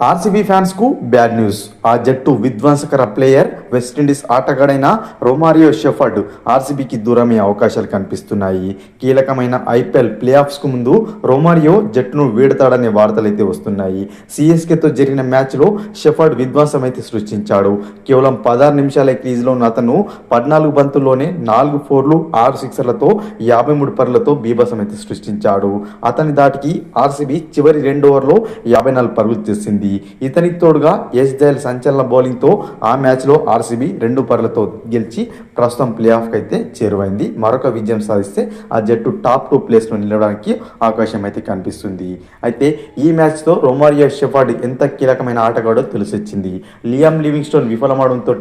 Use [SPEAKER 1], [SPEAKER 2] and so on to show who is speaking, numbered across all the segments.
[SPEAKER 1] RCB ఫ్యాన్స్కు bad news. ఆ జట్టు విధ్వంసకర ప్లేయర్ వెస్టిండీస్ ఆటగాడైన రొమారియో షెఫర్డ్ ఆర్సీబీకి దూరమే అవకాశాలు కనిపిస్తున్నాయి. కీలకమైన ఐపీఎల్ ప్లే ఆఫ్స్కు ముందు రొమారియో జట్టును వీడతాడనే వార్తలు అయితే వస్తున్నాయి. సిఎస్కేతో జరిగిన మ్యాచ్లో షెఫర్డ్ విధ్వంసం అయితే సృష్టించాడు. కేవలం పదహారు నిమిషాల క్రీజ్లో ఉన్న అతను పద్నాలుగు బంతుల్లోనే నాలుగు ఫోర్లు ఆరు సిక్సర్లతో యాభై మూడు పరులతో బీభత్సం అయితే సృష్టించాడు. అతని దాటికి ఆర్సీబీ చివరి రెండు ఓవర్లో యాభై నాలుగు పరుగులు తీసింది ఇతనికి తోడుగా ఎస్ దయల్ సంచలన బౌలింగ్తో ఆ మ్యాచ్లో ఆర్సీబీ రెండు పరులతో గెలిచి ప్రస్తుతం ప్లే ఆఫ్కి అయితే చేరువైంది. మరొక విజయం సాధిస్తే ఆ జట్టు టాప్ టూ ప్లేస్లో నిలవడానికి అవకాశం అయితే కనిపిస్తుంది. అయితే ఈ మ్యాచ్తో రొమారియో షెఫార్డ్ ఎంత కీలకమైన ఆటగాడో తెలిసొచ్చింది. లియామ్ లివింగ్స్టోన్ విఫలమవడంతో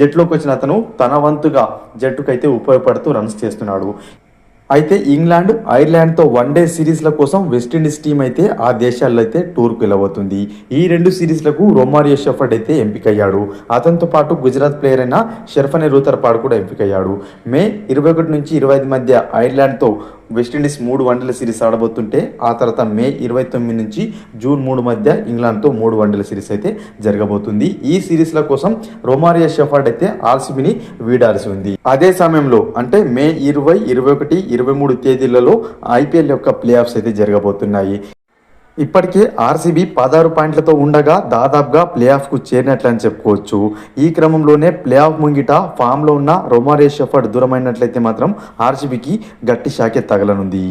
[SPEAKER 1] జట్టులోకి వచ్చిన అతను తన వంతుగా జట్టుకైతే ఉపయోగపడుతూ రన్స్ చేస్తున్నాడు. అయితే ఇంగ్లాండ్ ఐర్లాండ్తో వన్డే సిరీస్ల కోసం వెస్టిండీస్ టీం అయితే ఆ దేశాల్లో అయితే టూర్కు వెళ్ళబోతుంది. ఈ రెండు సిరీస్లకు రొమారియో షెఫర్డ్ అయితే ఎంపికయ్యాడు. అతనితో పాటు గుజరాత్ ప్లేయర్ అయిన షెర్ఫనే రూతర్పాడ్ కూడా ఎంపికయ్యాడు. మే ఇరవై ఒకటి నుంచి ఇరవై ఐదు మధ్య ఐర్లాండ్తో వెస్టిండీస్ మూడు వన్డేల సిరీస్ ఆడబోతుంటే ఆ తర్వాత మే ఇరవై తొమ్మిది నుంచి జూన్ మూడు మధ్య ఇంగ్లాండ్తో మూడు వన్డేల సిరీస్ అయితే జరగబోతుంది. ఈ సిరీస్ల కోసం రొమారియా షెఫార్డ్ అయితే ఆర్సీబీని వీడాల్సి ఉంది. అదే సమయంలో అంటే మే ఇరవై ఇరవై ఒకటి ఇరవై మూడు తేదీలలో ఐపీఎల్ యొక్క ప్లే ఆఫ్స్ అయితే జరగబోతున్నాయి. ఇప్పటికే ఆర్సీబీ పదహారు పాయింట్లతో ఉండగా దాదాపుగా ప్లే ఆఫ్కు చేరినట్లని చెప్పుకోవచ్చు. ఈ క్రమంలోనే ప్లే ఆఫ్ ముంగిట ఫామ్లో ఉన్న రొమారే షెఫర్డ్ దూరమైనట్లయితే మాత్రం ఆర్సీబీకి గట్టి షాకే తగలనుంది.